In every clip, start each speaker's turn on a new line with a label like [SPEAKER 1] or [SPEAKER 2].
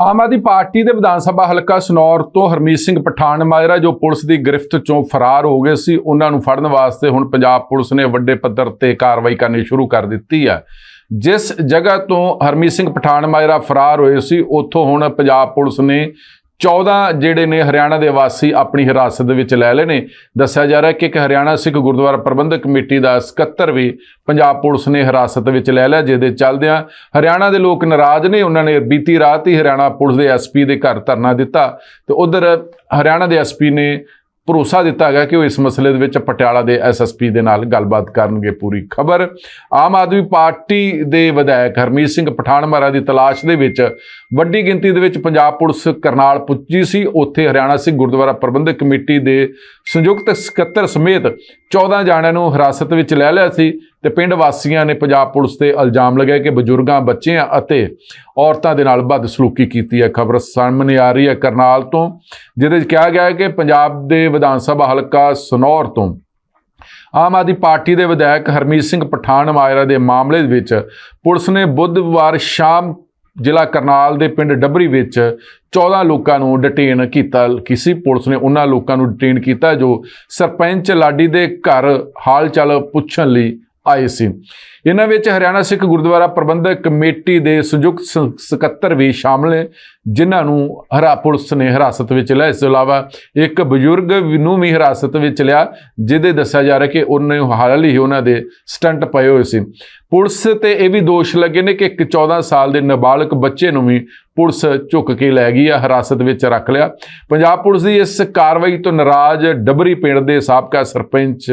[SPEAKER 1] ਆਮ Aadmi party ਦੇ ਵਿਧਾਨ ਸਭਾ ਹਲਕਾ ਸਨੌਰ ਤੋਂ ਹਰਮੀਤ ਸਿੰਘ ਪਠਾਨ ਮਾਜਰਾ, ਜੋ ਪੁਲਿਸ ਦੀ ਗ੍ਰਿਫਤ ਚੋਂ ਫਰਾਰ ਹੋ ਗਏ ਸੀ, ਉਹਨਾਂ ਨੂੰ ਫੜਨ ਵਾਸਤੇ ਹੁਣ ਪੰਜਾਬ ਪੁਲਿਸ ਨੇ ਵੱਡੇ ਪੱਧਰ ਤੇ ਕਾਰਵਾਈ ਕਰਨੀ ਸ਼ੁਰੂ ਕਰ ਦਿੱਤੀ ਹੈ। ਜਿਸ ਜਗ੍ਹਾ ਤੋਂ ਹਰਮੀਤ ਸਿੰਘ ਪਠਾਨ ਮਾਜਰਾ ਫਰਾਰ ਹੋਏ ਸੀ, ਉੱਥੋਂ ਹੁਣ ਪੰਜਾਬ ਪੁਲਿਸ ਨੇ 14 ਜਿਹੜੇ ਨੇ ਹਰਿਆਣਾ ਦੇ ਵਾਸੀ ਆਪਣੀ ਹਿਰਾਸਤ ਦੇ ਵਿੱਚ ਲੈ ਲਏ ਨੇ। ਦੱਸਿਆ ਜਾ ਰਿਹਾ ਕਿ ਇੱਕ ਹਰਿਆਣਾ ਸਿੱਖ ਗੁਰਦੁਆਰਾ ਪ੍ਰਬੰਧਕ ਕਮੇਟੀ ਦਾ ਸਕੱਤਰ ਵੀ ਪੰਜਾਬ ਪੁਲਿਸ ਨੇ ਹਿਰਾਸਤ ਵਿੱਚ ਲੈ ਲਿਆ, ਜਿਹਦੇ ਚੱਲਦਿਆਂ ਹਰਿਆਣਾ ਦੇ ਲੋਕ ਨਾਰਾਜ਼ ਨੇ। ਉਹਨਾਂ ਨੇ ਬੀਤੀ ਰਾਤ ਹੀ ਹਰਿਆਣਾ ਪੁਲਿਸ ਦੇ ਐਸਪੀ ਦੇ ਘਰ ਧਰਨਾ ਦਿੱਤਾ ਤੇ ਉਧਰ ਹਰਿਆਣਾ ਦੇ ਐਸਪੀ ਨੇ ਭਰੋਸਾ ਦਿੱਤਾ ਗਿਆ ਕਿ ਉਹ ਇਸ ਮਸਲੇ ਦੇ ਵਿੱਚ ਪਟਿਆਲਾ ਦੇ ਐਸਐਸਪੀ ਦੇ ਨਾਲ ਗੱਲਬਾਤ ਕਰਨਗੇ ਪੂਰੀ ਖਬਰ। ਆਮ ਆਦਮੀ ਪਾਰਟੀ ਦੇ ਵਿਧਾਇਕ ਹਰਮੀਤ ਸਿੰਘ ਪਠਾਨਮਾਰਾ ਦੀ ਤਲਾਸ਼ ਦੇ ਵਿੱਚ ਵੱਡੀ ਗਿਣਤੀ ਦੇ ਵਿੱਚ ਪੰਜਾਬ ਪੁਲਿਸ ਕਰਨਾਲ ਪੁੱਜੀ ਸੀ। ਉੱਥੇ ਹਰਿਆਣਾ ਸਿੰਘ ਗੁਰਦੁਆਰਾ ਪ੍ਰਬੰਧਕ ਕਮੇਟੀ ਦੇ ਸੰਯੁਕਤ ਸਕੱਤਰ ਸਮੇਤ 14 ਜਾਣਿਆਂ ਨੂੰ ਹਿਰਾਸਤ ਵਿੱਚ ਲੈ ਲਿਆ ਸੀ ਤੇ ਪਿੰਡ ਵਾਸੀਆਂ ਨੇ ਪੰਜਾਬ ਪੁਲਿਸ ਤੇ ਇਲਜ਼ਾਮ ਲਗਾਇਆ ਕਿ ਬਜ਼ੁਰਗਾਂ, ਬੱਚਿਆਂ ਅਤੇ ਔਰਤਾਂ ਦੇ ਨਾਲ ਬਦਸਲੂਕੀ ਕੀਤੀ ਹੈ। ਖਬਰ ਸਾਹਮਣੇ ਆ ਰਹੀ ਹੈ ਕਰਨਾਲ ਤੋਂ, ਜਿਹਦੇ ਵਿੱਚ ਕਿਹਾ ਗਿਆ ਹੈ ਕਿ ਪੰਜਾਬ ਦੇ ਵਿਧਾਨ ਸਭਾ ਹਲਕਾ ਸਨੌਰ ਤੋਂ ਆਮ ਆਦਮੀ ਪਾਰਟੀ ਦੇ ਵਿਧਾਇਕ ਹਰਮੀਤ ਸਿੰਘ ਪਠਾਨ ਮਾਜਰਾ ਦੇ ਮਾਮਲੇ ਵਿੱਚ ਪੁਲਿਸ ਨੇ ਬੁੱਧਵਾਰ ਸ਼ਾਮ ਜ਼ਿਲ੍ਹਾ ਕਰਨਾਲ ਦੇ ਪਿੰਡ ਡੱਬਰੀ ਵਿੱਚ 14 ਲੋਕਾਂ ਨੂੰ ਡਿਟੇਨ ਕੀਤਾ ਕਿਸੇ ਪੁਲਿਸ ਨੇ ਉਹਨਾਂ ਲੋਕਾਂ ਨੂੰ ਡਿਟੇਨ ਕੀਤਾ ਜੋ ਸਰਪੰਚ ਲਾਡੀ ਦੇ ਘਰ ਹਾਲ ਚਾਲ ਪੁੱਛਣ ਲਈ ਆਏ ਸੀ। ਇਹਨਾਂ ਵਿੱਚ ਹਰਿਆਣਾ ਸਿੱਖ ਗੁਰਦੁਆਰਾ ਪ੍ਰਬੰਧਕ ਕਮੇਟੀ ਦੇ ਸੰਯੁਕਤ ਸਕੱਤਰ ਵੀ ਸ਼ਾਮਲ ਨੇ, ਜਿਨ੍ਹਾਂ ਨੂੰ ਹਰਾ ਪੁਲਿਸ ਨੇ ਹਿਰਾਸਤ ਵਿੱਚ ਲਿਆ। ਇਸ ਤੋਂ ਇਲਾਵਾ ਇੱਕ ਬਜ਼ੁਰਗ ਨੂੰ ਵੀ ਹਿਰਾਸਤ ਵਿੱਚ ਲਿਆ, ਜਿਹਦੇ ਦੱਸਿਆ ਜਾ ਰਿਹਾ ਕਿ ਉਹਨੇ ਹਾਲ ਹੀ ਉਹਨਾਂ ਦੇ ਸਟੰਟ ਪਏ ਹੋਏ ਸੀ। ਪੁਲਿਸ ਤੇ ਇਹ ਵੀ ਦੋਸ਼ ਲੱਗੇ ਨੇ ਕਿ ਇੱਕ 14 ਸਾਲ ਦੇ ਨਾਬਾਲਗ ਬੱਚੇ ਨੂੰ ਵੀ ਪੁਲਿਸ ਝੁੱਕ ਕੇ ਲੈ ਗਈ ਆ, ਹਿਰਾਸਤ ਵਿੱਚ ਰੱਖ ਲਿਆ। ਪੰਜਾਬ ਪੁਲਿਸ ਦੀ ਇਸ ਕਾਰਵਾਈ ਤੋਂ ਨਾਰਾਜ਼ ਡਬਰੀ ਪਿੰਡ ਦੇ ਸਾਬਕਾ ਸਰਪੰਚ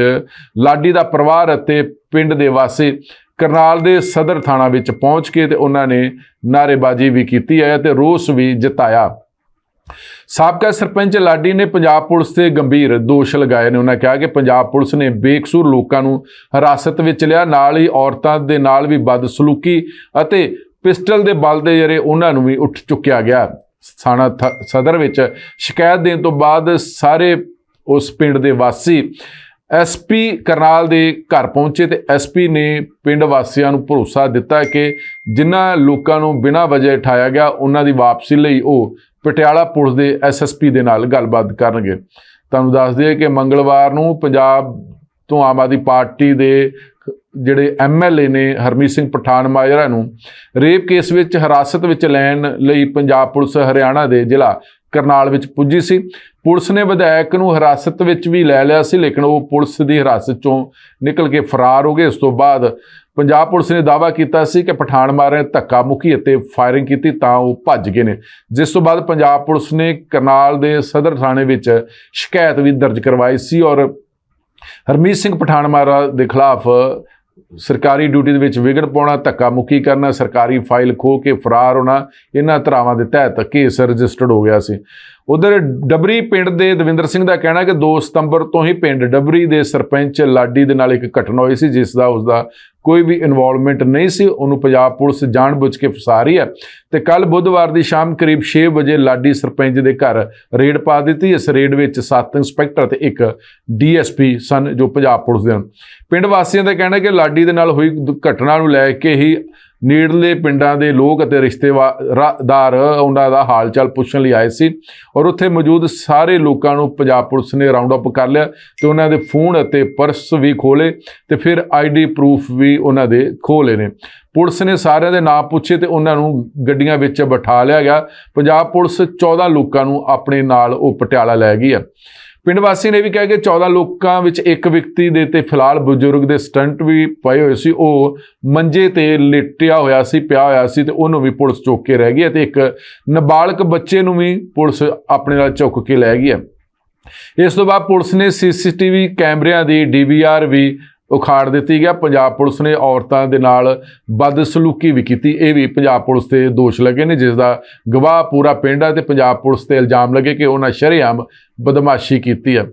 [SPEAKER 1] ਲਾਡੀ ਦਾ ਪਰਿਵਾਰ ਅਤੇ ਪਿੰਡ ਦੇ ਵਾਸੀ ਕਰਨਾਲ ਦੇ ਸਦਰ ਥਾਣਾ ਵਿੱਚ ਪਹੁੰਚ ਕੇ ਤੇ ਉਹਨਾਂ ਨੇ ਨਾਅਰੇਬਾਜ਼ੀ ਵੀ ਕੀਤੀ ਹੈ ਤੇ ਰੋਸ ਵੀ ਜਤਾਇਆ। ਸਾਬਕਾ ਸਰਪੰਚ ਲਾਡੀ ਨੇ ਪੰਜਾਬ ਪੁਲਿਸ ਤੇ ਗੰਭੀਰ ਦੋਸ਼ ਲਗਾਏ ਨੇ। ਉਹਨਾਂ ਕਿਹਾ ਕਿ ਪੰਜਾਬ ਪੁਲਿਸ ਨੇ ਬੇਕਸੂਰ ਲੋਕਾਂ ਨੂੰ ਹਿਰਾਸਤ ਵਿੱਚ ਲਿਆ। ਨਾਲ ਹੀ ਔਰਤਾਂ ਦੇ ਨਾਲ ਵੀ ਬਦਸਲੂਕੀ ਅਤੇ ਪਿਸਟਲ ਦੇ ਬਲ ਦੇ ਜਰੇ ਉਹਨਾਂ ਨੂੰ ਵੀ ਉੱਠ ਚੁੱਕਿਆ ਗਿਆ। ਥਾਣਾ ਥ- ਸਦਰ ਵਿੱਚ ਸ਼ਿਕਾਇਤ ਦੇਣ ਤੋਂ ਬਾਅਦ ਸਾਰੇ ਉਸ ਪਿੰਡ ਦੇ ਵਾਸੀ ਐਸਪੀ ਕਰਨਾਲ ਦੇ ਘਰ ਪਹੁੰਚੇ ਤੇ ਐਸਪੀ ਨੇ ਪਿੰਡ ਵਾਸੀਆਂ ਨੂੰ ਭਰੋਸਾ ਦਿੱਤਾ ਕਿ ਜਿਨ੍ਹਾਂ ਲੋਕਾਂ ਨੂੰ ਬਿਨਾਂ ਵਜ੍ਹਾ ਉਠਾਇਆ ਗਿਆ, ਉਹਨਾਂ ਦੀ ਵਾਪਸੀ ਲਈ ਉਹ ਪਟਿਆਲਾ ਪੁਲਿਸ ਦੇ ਐਸਐਸਪੀ ਦੇ ਨਾਲ ਗੱਲਬਾਤ ਕਰਨਗੇ। ਤੁਹਾਨੂੰ ਦੱਸ ਦਈਏ ਕਿ ਮੰਗਲਵਾਰ ਨੂੰ ਪੰਜਾਬ ਤੋਂ ਆਮ ਆਦਮੀ ਪਾਰਟੀ ਦੇ ਜਿਹੜੇ ਐਮਐਲਏ ਨੇ ਹਰਮੀਤ ਸਿੰਘ ਪਠਾਨ ਮਾਜਰਾ ਨੂੰ, ਰੇਪ ਕੇਸ ਵਿੱਚ ਹਿਰਾਸਤ ਵਿੱਚ ਲੈਣ ਲਈ ਪੰਜਾਬ ਪੁਲਿਸ ਹਰਿਆਣਾ ਦੇ ਜ਼ਿਲ੍ਹਾ ਕਰਨਾਲ ਵਿੱਚ ਪੁੱਜੀ ਸੀ। ਪੁਲਿਸ ਨੇ ਵਿਧਾਇਕ ਨੂੰ ਹਿਰਾਸਤ ਵਿੱਚ ਵੀ ਲੈ ਲਿਆ ਸੀ, ਲੇਕਿਨ ਉਹ ਪੁਲਿਸ ਦੀ ਹਿਰਾਸਤ ਚੋਂ ਨਿਕਲ ਕੇ ਫਰਾਰ ਹੋ ਗਏ। ਇਸ ਤੋਂ ਬਾਅਦ ਪੰਜਾਬ ਪੁਲਿਸ ਨੇ ਦਾਅਵਾ ਕੀਤਾ ਸੀ ਕਿ ਪਠਾਨ ਮਾਰੇ ਧੱਕਾ ਮੁੱਕੀ ਅਤੇ ਫਾਇਰਿੰਗ ਕੀਤੀ ਤਾਂ ਉਹ ਭੱਜ ਗਏ ਨੇ। ਜਿਸ ਤੋਂ ਬਾਅਦ ਪੰਜਾਬ ਪੁਲਿਸ ਨੇ ਕਰਨਾਲ ਦੇ ਸਦਰ ਥਾਣੇ ਵਿੱਚ ਸ਼ਿਕਾਇਤ ਵੀ ਦਰਜ ਕਰਵਾਈ ਸੀ ਔਰ ਹਰਮੀਤ ਸਿੰਘ ਪਠਾਨਮਾਰਾ ਦੇ ਖਿਲਾਫ ਸਰਕਾਰੀ ਡਿਊਟੀ ਦੇ ਵਿੱਚ ਵਿਗੜ ਪਾਉਣਾ, ਧੱਕਾ ਮੁੱਕੀ ਕਰਨਾ, ਸਰਕਾਰੀ ਫਾਈਲ ਖੋ ਕੇ ਫਰਾਰ ਹੋਣਾ, ਇਹਨਾਂ ਧਾਰਾਵਾਂ ਦੇ ਤਹਿਤ ਕੇਸ ਰਜਿਸਟਰਡ ਹੋ ਗਿਆ ਸੀ। ਉਧਰ ਡਬਰੀ ਪਿੰਡ ਦੇ ਦਵਿੰਦਰ ਸਿੰਘ ਦਾ ਕਹਿਣਾ ਕਿ 2 ਸਤੰਬਰ ਤੋਂ ਹੀ ਪਿੰਡ ਡਬਰੀ ਦੇ ਸਰਪੰਚ ਲਾਡੀ ਦੇ ਨਾਲ ਇੱਕ ਘਟਨਾ ਹੋਈ ਸੀ, ਜਿਸ ਦਾ ਉਸਦਾ ਕੋਈ ਵੀ ਇਨਵੋਲਵਮੈਂਟ ਨਹੀਂ ਸੀ, ਉਹਨੂੰ ਪੰਜਾਬ ਪੁਲਿਸ ਜਾਣਬੁੱਝ ਕੇ ਫਸਾ ਰਹੀ ਹੈ। ਤੇ ਕੱਲ ਬੁੱਧਵਾਰ ਦੀ ਸ਼ਾਮ ਕਰੀਬ 6 ਵਜੇ ਲਾਡੀ ਸਰਪੰਚ ਦੇ ਘਰ ਰੇਡ ਪਾ ਦਿੱਤੀ। ਇਸ ਰੇਡ ਵਿੱਚ 7 ਇੰਸਪੈਕਟਰ ਤੇ ਇੱਕ ਡੀਐਸਪੀ ਸਨ ਜੋ ਪੰਜਾਬ ਪੁਲਿਸ ਦੇ ਹਨ। ਪਿੰਡ ਵਾਸੀਆਂ ਦਾ ਕਹਿਣਾ ਕਿ ਲਾਡੀ ਦੇ ਨਾਲ ਹੋਈ ਘਟਨਾ ਨੂੰ ਲੈ ਕੇ ਹੀ ਨੇੜਲੇ ਪਿੰਡਾਂ ਦੇ ਲੋਕ ਅਤੇ ਰਿਸ਼ਤੇਦਾਰ ਉਹਨਾਂ ਦਾ ਹਾਲ ਚਾਲ ਪੁੱਛਣ ਲਈ ਆਏ ਸੀ ਔਰ ਉੱਥੇ ਮੌਜੂਦ ਸਾਰੇ ਲੋਕਾਂ ਨੂੰ ਪੰਜਾਬ ਪੁਲਿਸ ਨੇ ਰਾਉਂਡ ਅਪ ਕਰ ਲਿਆ ਤੇ ਉਹਨਾਂ ਦੇ ਫੋਨ ਅਤੇ ਪਰਸ ਵੀ ਖੋਲੇ ਤੇ ਫਿਰ ਆਈਡੀ ਪ੍ਰੂਫ ਵੀ ਉਹਨਾਂ ਦੇ ਖੋਲੇ ਨੇ। ਪੁਲਿਸ ਨੇ ਸਾਰਿਆਂ ਦੇ ਨਾਮ ਪੁੱਛੇ ਤੇ ਉਹਨਾਂ ਨੂੰ ਗੱਡੀਆਂ ਵਿੱਚ ਬਿਠਾ ਲਿਆ ਗਿਆ। ਪੰਜਾਬ ਪੁਲਿਸ 14 ਲੋਕਾਂ ਨੂੰ ਆਪਣੇ ਨਾਲ ਉਹ ਪਟਿਆਲਾ ਲੈ ਗਈ ਹੈ। ਪਿੰਡ ਵਾਸੀ ਨੇ ਵੀ ਕਿਹਾ ਕਿ 14 ਲੋਕਾਂ ਵਿੱਚ ਇੱਕ ਵਿਅਕਤੀ ਦੇ ਤੇ ਫਿਲਹਾਲ ਬਜ਼ੁਰਗ ਦੇ ਸਟੰਟ ਵੀ ਪਏ ਹੋਏ ਸੀ। ਉਹ ਮੰਜੇ ਤੇ ਲੇਟਿਆ ਹੋਇਆ ਸੀ, ਪਿਆ ਹੋਇਆ ਸੀ ਤੇ ਉਹਨੂੰ ਵੀ ਪੁਲਿਸ ਚੁੱਕ ਕੇ ਰਹਿ ਗਈ ਹੈ ਤੇ ਇੱਕ ਨਾਬਾਲਗ ਬੱਚੇ ਨੂੰ ਵੀ ਪੁਲਿਸ ਆਪਣੇ ਨਾਲ ਚੁੱਕ ਕੇ ਲੈ ਗਈ ਹੈ। ਇਸ ਤੋਂ ਬਾਅਦ ਪੁਲਿਸ ਨੇ ਸੀਸੀਟੀਵੀ ਕੈਮਰਿਆਂ ਦੀ ਡੀਵੀਆਰ ਵੀ ਉਖਾੜ ਦਿੱਤੀ ਗਿਆ। ਪੰਜਾਬ ਪੁਲਿਸ ਨੇ ਔਰਤਾਂ ਦੇ ਨਾਲ ਬਦਸਲੂਕੀ ਵੀ ਕੀਤੀ। ਇਹ ਵੀ ਪੰਜਾਬ ਪੁਲਿਸ ਤੇ ਦੋਸ਼ ਲੱਗੇ ਨੇ ਜਿਸ ਦਾ ਗਵਾਹ ਪੂਰਾ ਪਿੰਡ ਹੈ ਤੇ ਪੰਜਾਬ ਪੁਲਿਸ ਤੇ ਇਲਜ਼ਾਮ ਲੱਗੇ ਕਿ ਉਹਨਾਂ ਸ਼ਰੇਆਮ ਬਦਮਾਸ਼ੀ ਕੀਤੀ ਹੈ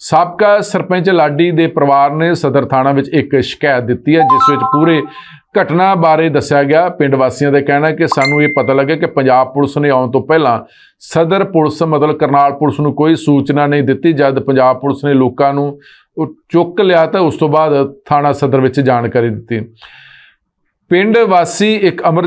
[SPEAKER 1] ਸਾਬਕਾ ਸਰਪੰਚ ਲਾਡੀ ਦੇ ਪਰਿਵਾਰ ਨੇ ਸਦਰ ਥਾਣਾ ਵਿੱਚ ਇੱਕ ਸ਼ਿਕਾਇਤ ਦਿੱਤੀ ਹੈ, ਜਿਸ ਵਿੱਚ ਪੂਰੇ ਘਟਨਾ ਬਾਰੇ ਦੱਸਿਆ ਗਿਆ। ਪਿੰਡ ਵਾਸੀਆਂ ਦਾ ਕਹਿਣਾ ਹੈ ਕਿ ਸਾਨੂੰ ਇਹ ਪਤਾ ਲੱਗਿਆ ਕਿ ਪੰਜਾਬ ਪੁਲਿਸ ਨੇ ਆਉਣ ਤੋਂ ਪਹਿਲਾਂ ਸਦਰ ਪੁਲਿਸ, ਮਤਲਬ ਕਰਨਾਲ ਪੁਲਿਸ ਨੂੰ ਕੋਈ ਸੂਚਨਾ ਨਹੀਂ ਦਿੱਤੀ। ਜਦ ਪੰਜਾਬ ਪੁਲਿਸ ਨੇ ਲੋਕਾਂ ਨੂੰ ਉਹ ਚੁੱਕ ਲਿਆ ਤਾਂ ਉਸ ਤੋਂ ਬਾਅਦ ਥਾਣਾ ਸਦਰ ਵਿੱਚ ਜਾਣਕਾਰੀ ਦਿੱਤੀ। ਪਿੰਡ ਵਾਸੀ ਇੱਕ ਅਮਰ,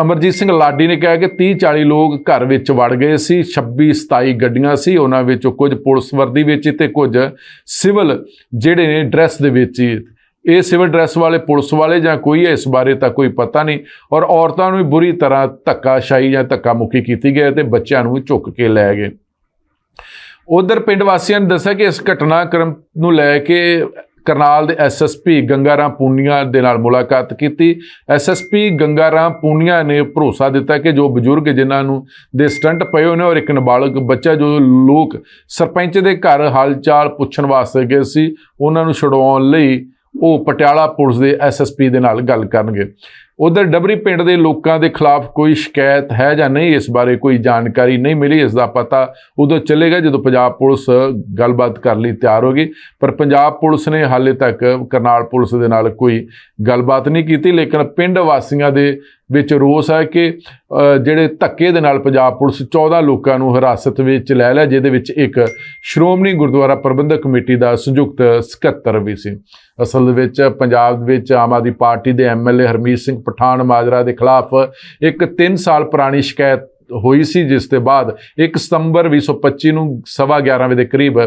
[SPEAKER 1] ਅਮਰਜੀਤ ਸਿੰਘ ਲਾਡੀ ਨੇ ਕਿਹਾ ਕਿ 30 40 ਲੋਕ ਘਰ ਵਿੱਚ ਵੜ ਗਏ ਸੀ 26 27 ਗੱਡੀਆਂ ਸੀ, ਉਹਨਾਂ ਵਿੱਚੋਂ ਕੁਝ ਪੁਲਿਸ ਵਰਦੀ ਵਿੱਚ ਤੇ ਕੁਝ ਸਿਵਲ ਜਿਹੜੇ ਨੇ ਡਰੈਸ ਦੇ ਵਿੱਚ। ਹੀ ਇਹ ਸਿਵਲ ਡਰੈਸ ਵਾਲੇ, ਪੁਲਿਸ ਵਾਲੇ ਜਾਂ ਕੋਈ ਇਸ ਬਾਰੇ ਤਾਂ ਕੋਈ ਪਤਾ ਨਹੀਂ। ਔਰ ਔਰਤਾਂ ਨੂੰ ਵੀ ਬੁਰੀ ਤਰ੍ਹਾਂ ਧੱਕਾਸ਼ਾਹੀ ਜਾਂ ਧੱਕਾ ਮੁੱਕੀ ਕੀਤੀ ਗਈ ਤੇ ਬੱਚਿਆਂ ਨੂੰ ਵੀ ਚੁੱਕ ਕੇ ਲੈ ਗਏ। ਉਧਰ ਪਿੰਡ ਵਾਸੀਆਂ ਨੇ ਦੱਸਿਆ ਕਿ ਇਸ ਘਟਨਾਕ੍ਰਮ ਨੂੰ ਲੈ ਕੇ ਕਰਨਾਲ ਦੇ ਐਸਐਸਪੀ ਗੰਗਾਰਾਮ ਪੂਨੀਆ ਦੇ ਨਾਲ ਮੁਲਾਕਾਤ ਕੀਤੀ। ਐਸਐਸਪੀ ਗੰਗਾਰਾਮ ਪੂਨੀਆ ਨੇ ਭਰੋਸਾ ਦਿੱਤਾ ਕਿ ਜੋ ਬਜ਼ੁਰਗ ਜਿਨ੍ਹਾਂ ਨੂੰ ਦੇ ਸਟੰਟ ਪਏ ਹੋਏ ਨੇ ਔਰ ਇੱਕ ਨਾਬਾਲਗ ਬੱਚਾ ਜੋ ਲੋਕ ਸਰਪੰਚ ਦੇ ਘਰ ਹਾਲਚਾਲ ਪੁੱਛਣ ਵਾਸਤੇ ਗਏ ਸੀ, ਉਹਨਾਂ ਨੂੰ ਛੁਡਵਾਉਣ ਲਈ ਉਹ ਪਟਿਆਲਾ ਪੁਲਿਸ ਦੇ ਐਸਐਸਪੀ ਦੇ ਨਾਲ ਗੱਲ ਕਰਨਗੇ। ਉਧਰ ਡਬਰੀ ਪਿੰਡ ਦੇ ਲੋਕਾਂ ਦੇ ਖਿਲਾਫ ਕੋਈ ਸ਼ਿਕਾਇਤ ਹੈ ਜਾਂ ਨਹੀਂ, ਇਸ ਬਾਰੇ ਕੋਈ ਜਾਣਕਾਰੀ ਨਹੀਂ ਮਿਲੀ, ਇਸ ਦਾ ਪਤਾ ਉਦੋਂ ਚੱਲੇਗਾ ਜਦੋਂ ਪੰਜਾਬ ਪੁਲਿਸ ਗੱਲਬਾਤ ਕਰਨ ਲਈ ਤਿਆਰ ਹੋਗੀ। ਪਰ ਪੰਜਾਬ ਪੁਲਿਸ ਨੇ ਹਾਲੇ ਤੱਕ ਕਰਨਾਲ ਪੁਲਿਸ ਦੇ ਨਾਲ ਕੋਈ ਗੱਲਬਾਤ ਨਹੀਂ ਕੀਤੀ, ਲੇਕਿਨ ਪਿੰਡ ਵਾਸੀਆਂ ਦੇ ਵਿੱਚ ਰੋਸ ਹੈ ਕਿ ਜਿਹੜੇ ਧੱਕੇ ਦੇ ਨਾਲ ਪੰਜਾਬ ਪੁਲਿਸ 14 ਲੋਕਾਂ ਨੂੰ ਹਿਰਾਸਤ ਵਿੱਚ ਲੈ ਲਿਆ, ਜਿਹਦੇ ਵਿੱਚ ਇੱਕ ਸ਼੍ਰੋਮਣੀ ਗੁਰਦੁਆਰਾ ਪ੍ਰਬੰਧਕ ਕਮੇਟੀ ਦਾ ਸੰਯੁਕਤ ਸਕੱਤਰ ਵੀ ਸੀ। ਅਸਲ ਵਿੱਚ ਪੰਜਾਬ ਵਿੱਚ ਆਮ ਆਦਮੀ ਪਾਰਟੀ ਦੇ ਐਮਐਲਏ ਹਰਮੀਤ ਸਿੰਘ ਪਠਾਨ ਮਾਜਰਾ ਦੇ ਖਿਲਾਫ ਇੱਕ 3 ਸਾਲ ਪੁਰਾਣੀ ਸ਼ਿਕਾਇਤ ਹੋਈ ਸੀ, ਜਿਸ ਦੇ ਬਾਅਦ 1 ਸਤੰਬਰ 2025 ਨੂੰ ਸਵਾ 11 ਵਜੇ ਦੇ ਕਰੀਬ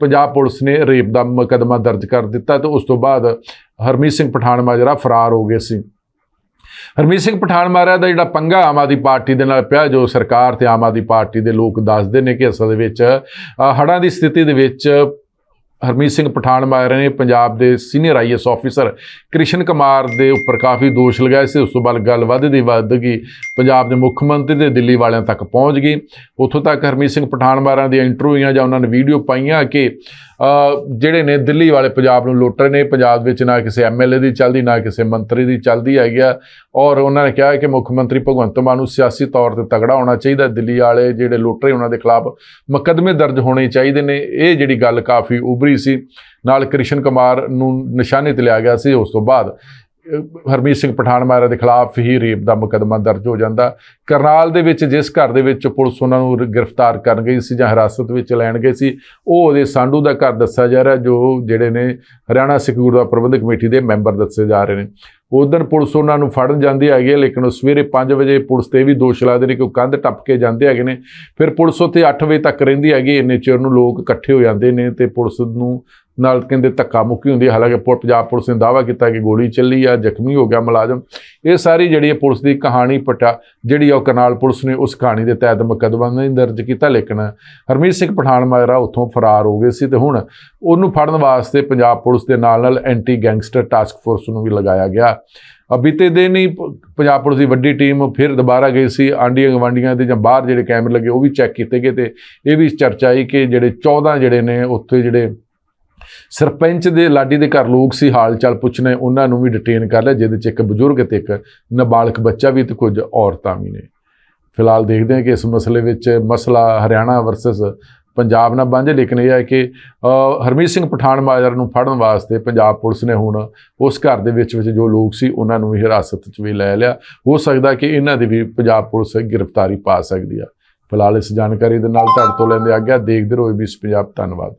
[SPEAKER 1] ਪੰਜਾਬ ਪੁਲਿਸ ਨੇ ਰੇਪ ਦਾ ਮੁਕੱਦਮਾ ਦਰਜ ਕਰ ਦਿੱਤਾ ਤੇ ਉਸ ਤੋਂ ਬਾਅਦ ਹਰਮੀਤ ਸਿੰਘ ਪਠਾਨ ਮਾਜਰਾ ਫਰਾਰ ਹੋ ਗਏ ਸੀ। ਹਰਮੀਤ ਸਿੰਘ ਪਠਾਨ ਮਹਾਰਾਜ ਦਾ ਜਿਹੜਾ ਪੰਗਾ ਆਮ ਆਦਮੀ ਪਾਰਟੀ ਦੇ ਨਾਲ ਪਿਆ ਜੋ ਸਰਕਾਰ ਤੇ ਆਮ ਆਦਮੀ ਪਾਰਟੀ ਦੇ ਲੋਕ ਦੱਸਦੇ ਨੇ ਕਿ ਅਸਲ ਦੇ ਵਿੱਚ ਅ, ਹੜ੍ਹਾਂ ਦੀ ਸਥਿਤੀ ਦੇ ਵਿੱਚ ਹਰਮੀਤ ਸਿੰਘ ਪਠਾਨ ਮਾਰਿਆ ਨੇ, ਪੰਜਾਬ ਦੇ senior IAS officer Krishan Kumar ਦੇ ਉੱਪਰ ਕਾਫੀ ਦੋਸ਼ ਲਗਾਏ ਸੀ। ਉਸ ਤੋਂ ਬਾਅਦ ਗੱਲ ਵੱਧਦੀ ਵੱਧ ਗਈ। ਪੰਜਾਬ ਦੇ ਮੁੱਖ ਮੰਤਰੀ ਦੇ ਦਿੱਲੀ ਵਾਲਿਆਂ ਤੱਕ ਪਹੁੰਚ ਗਈ ਉੱਥੋਂ ਤੱਕ ਹਰਮੀਤ ਸਿੰਘ ਪਠਾਨ ਮਾਰਾਂ ਦੀਆਂ ਇੰਟਰਵਿਊਆਂ ਜਾਂ ਉਹਨਾਂ ਨੇ ਵੀਡੀਓ ਪਾਈਆਂ ਕਿ ਜਿਹੜੇ ਨੇ ਦਿੱਲੀ ਵਾਲੇ ਪੰਜਾਬ ਨੂੰ ਲੁੱਟ ਰਹੇ ਨੇ, ਪੰਜਾਬ ਵਿੱਚ ਨਾ ਕਿਸੇ ਐਮਐਲਏ ਦੀ ਚੱਲਦੀ, ਨਾ ਕਿਸੇ ਮੰਤਰੀ ਦੀ ਚੱਲਦੀ ਹੈਗੀ ਆ। ਔਰ ਉਹਨਾਂ ਨੇ ਕਿਹਾ ਕਿ ਮੁੱਖ ਮੰਤਰੀ ਭਗਵੰਤ ਮਾਨ ਨੂੰ ਸਿਆਸੀ ਤੌਰ ਤੇ ਤਗੜਾ ਹੋਣਾ ਚਾਹੀਦਾ ਦਿੱਲੀ ਵਾਲੇ ਜਿਹੜੇ ਲੁੱਟ ਰਹੇ, ਉਹਨਾਂ ਦੇ ਖਿਲਾਫ ਮੁਕੱਦਮੇ ਦਰਜ ਹੋਣੇ ਚਾਹੀਦੇ ਨੇ। ਇਹ ਜਿਹੜੀ ਗੱਲ ਕਾਫੀ ਉਭਰੀ ਸੀ। ਨਾਲ ਕ੍ਰਿਸ਼ਨ ਕੁਮਾਰ ਨੂੰ ਨਿਸ਼ਾਨੇ ਤੇ ਲਿਆ ਗਿਆ ਸੀ। ਉਸ ਤੋਂ ਬਾਅਦ ਹਰਮੀਤ ਸਿੰਘ ਪਠਾਨ ਮਾਰਾ ਦੇ ਖਿਲਾਫ ਹੀ ਰੇਪ ਦਾ ਮੁਕੱਦਮਾ ਦਰਜ ਹੋ ਜਾਂਦਾ। ਕਰਨਾਲ ਦੇ ਵਿੱਚ, ਜਿਸ ਘਰ ਦੇ ਵਿੱਚ ਪੁਲਿਸ ਉਹਨਾਂ ਨੂੰ ਗ੍ਰਿਫਤਾਰ ਕਰਨ ਗਈ ਸੀ ਜਾਂ ਹਿਰਾਸਤ ਵਿੱਚ ਲੈਣ ਗਏ ਸੀ, ਉਹ ਉਹਦੇ ਸਾਂਢੂ ਦਾ ਘਰ ਦੱਸਿਆ ਜਾ ਰਿਹਾ, ਜੋ ਜਿਹੜੇ ਨੇ ਹਰਿਆਣਾ ਸਿੱਖ ਗੁਰਦੁਆਰਾ ਪ੍ਰਬੰਧਕ ਕਮੇਟੀ ਦੇ ਮੈਂਬਰ ਦੱਸੇ ਜਾ ਰਹੇ ਨੇ। ਉਦੋਂ ਪੁਲਿਸ ਉਹਨਾਂ ਨੂੰ ਫੜਨ ਜਾਂਦੀ ਹੈਗੀ ਹੈ, ਲੇਕਿਨ ਉਹ ਸਵੇਰੇ 5 ਵਜੇ ਪੁਲਿਸ ਤੇ ਵੀ ਦੋਸ਼ ਲਾਦੇ ਨੇ ਕਿ ਉਹ ਕੰਧ ਟੱਪ ਕੇ ਜਾਂਦੇ ਹੈਗੇ ਨੇ। ਫਿਰ ਪੁਲਿਸ ਉੱਥੇ 8 ਵਜੇ ਤੱਕ ਰਹਿੰਦੀ ਹੈਗੀ ਇੰਨੇ ਚਿਰ ਨੂੰ ਲੋਕ ਇਕੱਠੇ ਹੋ ਜਾਂਦੇ ਨੇ ਤੇ ਪੁਲਿਸ ਨੂੰ ਨਾਲ ਕਹਿੰਦੇ ਧੱਕਾ ਮੁੱਕੀ ਹੁੰਦੀ ਹੈ। ਹਾਲਾਂਕਿ ਪੁ- ਪੰਜਾਬ ਪੁਲਿਸ ਨੇ ਦਾਅਵਾ ਕੀਤਾ ਕਿ ਗੋਲੀ ਚੱਲੀ ਆ, ਜ਼ਖਮੀ ਹੋ ਗਿਆ ਮੁਲਾਜ਼ਮ। ਇਹ ਸਾਰੀ ਜਿਹੜੀ ਹੈ ਪੁਲਿਸ ਦੀ ਕਹਾਣੀ ਪਟਾ ਜਿਹੜੀ ਆ ਉਹ ਕਰਨਾਲ ਪੁਲਿਸ ਨੇ ਉਸ ਕਹਾਣੀ ਦੇ ਤਹਿਤ ਮੁਕੱਦਮਾ ਨਹੀਂ ਦਰਜ ਕੀਤਾ, ਲੇਕਿਨ ਹਰਮੀਤ ਸਿੰਘ ਪਠਾਨ ਮਾਜਰਾ ਉੱਥੋਂ ਫਰਾਰ ਹੋ ਗਏ ਸੀ ਤੇ ਹੁਣ ਉਹਨੂੰ ਫੜਨ ਵਾਸਤੇ ਪੰਜਾਬ ਪੁਲਿਸ ਦੇ ਨਾਲ ਨਾਲ ਐਂਟੀ ਗੈਂਗਸਟਰ ਟਾਸਕ ਫੋਰਸ ਨੂੰ ਵੀ ਲਗਾਇਆ ਗਿਆ। ਬੀਤੇ ਦਿਨ ਹੀ ਪੰਜਾਬ ਪੁਲਿਸ ਦੀ ਵੱਡੀ ਟੀਮ ਫਿਰ ਦੁਬਾਰਾ ਗਈ ਸੀ। ਆਂਡੀਆਂ ਗਵਾਂਡੀਆਂ ਦੇ ਜਾਂ ਬਾਹਰ ਜਿਹੜੇ ਕੈਮਰੇ ਲੱਗੇ ਉਹ ਵੀ ਚੈੱਕ ਕੀਤੇ ਗਏ ਤੇ ਇਹ ਵੀ ਚਰਚਾ ਆਈ ਕਿ ਜਿਹੜੇ 14 ਜਿਹੜੇ ਨੇ, ਉੱਥੇ ਜਿਹੜੇ ਸਰਪੰਚ ਦੇ ਲਾਡੀ ਦੇ ਘਰ ਲੋਕ ਸੀ ਹਾਲ ਚਾਲ ਪੁੱਛਣੇ, ਉਹਨਾਂ ਨੂੰ ਵੀ ਡਿਟੇਨ ਕਰ ਲਿਆ, ਜਿਹਦੇ ਚ ਇੱਕ ਬਜ਼ੁਰਗ ਤੇ ਇੱਕ ਨਾਬਾਲਗ ਬੱਚਾ ਵੀ ਤੇ ਕੁਝ ਔਰਤਾਂ ਵੀ ਨੇ। ਫਿਲਹਾਲ ਦੇਖਦੇ ਹਾਂ ਕਿ ਇਸ ਮਸਲੇ ਵਿੱਚ ਮਸਲਾ ਹਰਿਆਣਾ ਵਰਸਸ ਪੰਜਾਬ ਨਾਲ ਬਣ ਲੇਕਿਨ ਇਹ ਹੈ ਕਿ ਹਰਮੀਤ ਸਿੰਘ ਪਠਾਨ ਮਾਜਰਾ ਨੂੰ ਫੜਨ ਵਾਸਤੇ ਪੰਜਾਬ ਪੁਲਿਸ ਨੇ ਹੁਣ ਉਸ ਘਰ ਦੇ ਵਿੱਚ ਵਿੱਚ ਜੋ ਲੋਕ ਸੀ, ਉਹਨਾਂ ਨੂੰ ਵੀ ਹਿਰਾਸਤ 'ਚ ਵੀ ਲੈ ਲਿਆ। ਹੋ ਸਕਦਾ ਕਿ ਇਹਨਾਂ ਦੀ ਵੀ ਪੰਜਾਬ ਪੁਲਿਸ ਗ੍ਰਿਫਤਾਰੀ ਪਾ ਸਕਦੀ ਆ। ਫਿਲਹਾਲ ਇਸ ਜਾਣਕਾਰੀ ਦੇ ਨਾਲ ਤੁਹਾਡੇ ਤੋਂ ਲੈਂਦੇ ਆਗਿਆ, ਦੇਖਦੇ ਰਹੋ ਬੀਸ ਪੰਜਾਬ, ਧੰਨਵਾਦ।